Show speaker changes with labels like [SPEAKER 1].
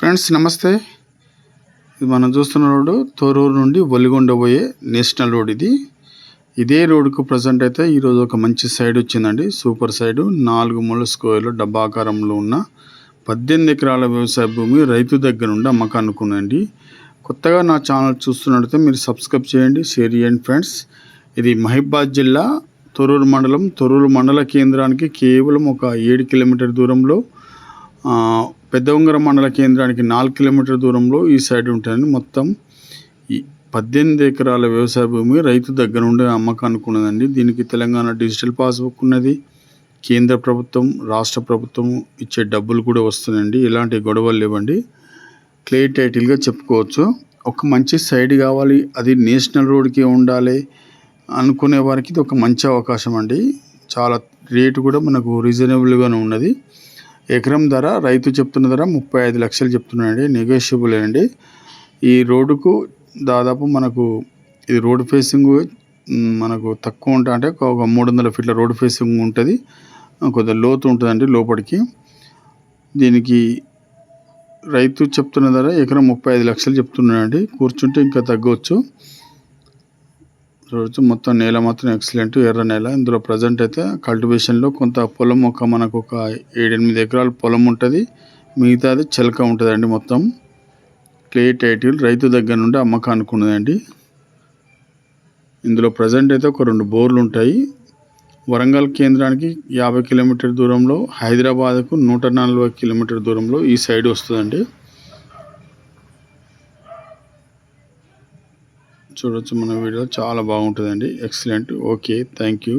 [SPEAKER 1] Friends నమస్తే. ఇది మనం చూస్తున్న రోడ్డు తోరూరు నుండి ఒలిగొండ పోయే నేషనల్ రోడ్ ఇది. ఇదే రోడ్డుకు ప్రజెంట్ అయితే ఈరోజు ఒక మంచి సైడ్ వచ్చిందండి. సూపర్ సైడ్ నాలుగు మూల స్క్వేర్లు డబ్బాకారంలో ఉన్న పద్దెనిమిది ఎకరాల వ్యవసాయ భూమి రైతు దగ్గర నుండి అమ్మకానికి కొత్తగా నా ఛానల్ చూస్తున్నట్లయితే మీరు సబ్స్క్రైబ్ చేయండి షేర్ చేయండి ఫ్రెండ్స్. ఇది మహిబాద్ జిల్లా తొరూరు మండలం. తొరూరు మండల కేంద్రానికి కేవలం ఒక ఏడు కిలోమీటర్ దూరంలో పెద్ద ఉంగరం మండల కేంద్రానికి నాలుగు కిలోమీటర్ దూరంలో ఈ సైడ్ ఉంటుంది మొత్తం ఈ పద్దెనిమిది ఎకరాల వ్యవసాయ భూమి రైతు దగ్గర నుండి అమ్మకానికి ఉన్నదండి దీనికి తెలంగాణ డిజిటల్ పాస్బుక్ ఉన్నది. కేంద్ర ప్రభుత్వం రాష్ట్ర ప్రభుత్వం ఇచ్చే డబ్బులు కూడా వస్తున్నాయండి. ఎలాంటి గొడవలు లేవండి. క్లే టైటిల్గా చెప్పుకోవచ్చు. ఒక మంచి సైడ్ కావాలి. అది నేషనల్ రోడ్కి ఉండాలి అనుకునే వారికి ఇది ఒక మంచి అవకాశం అండి. చాలా రేటు కూడా మనకు రీజనబుల్గానే ఉన్నది. ఎకరం ధర రైతు చెప్తున్న ధర ముప్పై ఐదు లక్షలు చెప్తున్నాడండి. నెగోషియబుల్ అండి. ఈ రోడ్డుకు దాదాపు మనకు ఇది రోడ్ ఫేసింగ్ మనకు తక్కువ ఉంటా అంటే ఒక మూడు వందల ఫీట్ల రోడ్ ఫేసింగ్ ఉంటుంది. కొద్దిగా లోతు ఉంటుందండి లోపలికి. దీనికి రైతు చెప్తున్న ధర ఎకరం ముప్పై ఐదు లక్షలు చెప్తున్నాడండి. కూర్చుంటే ఇంకా తగ్గవచ్చు రోజు మొత్తం నేల మాత్రం ఎక్సలెంట్ ఎర్ర నేల. ఇందులో ప్రజెంట్ అయితే కల్టివేషన్లో కొంత పొలం ఒక మనకు ఒక ఏడెనిమిది ఎకరాల పొలం ఉంటుంది. మిగతాది చిలక ఉంటుందండి మొత్తం. క్లే టైటిల్ రైతు దగ్గర నుండి అమ్మకానికి ఉన్నదండి. ఇందులో ప్రజెంట్ అయితే ఒక రెండు బోర్లు ఉంటాయి. వరంగల్ కేంద్రానికి యాభై కిలోమీటర్ దూరంలో హైదరాబాద్కు నూట నలభై కిలోమీటర్ దూరంలో ఈ సైడ్ వస్తుందండి. చూడొచ్చు మన వీడియో. చాలా బాగుంటుందండి. Excellent okay thank you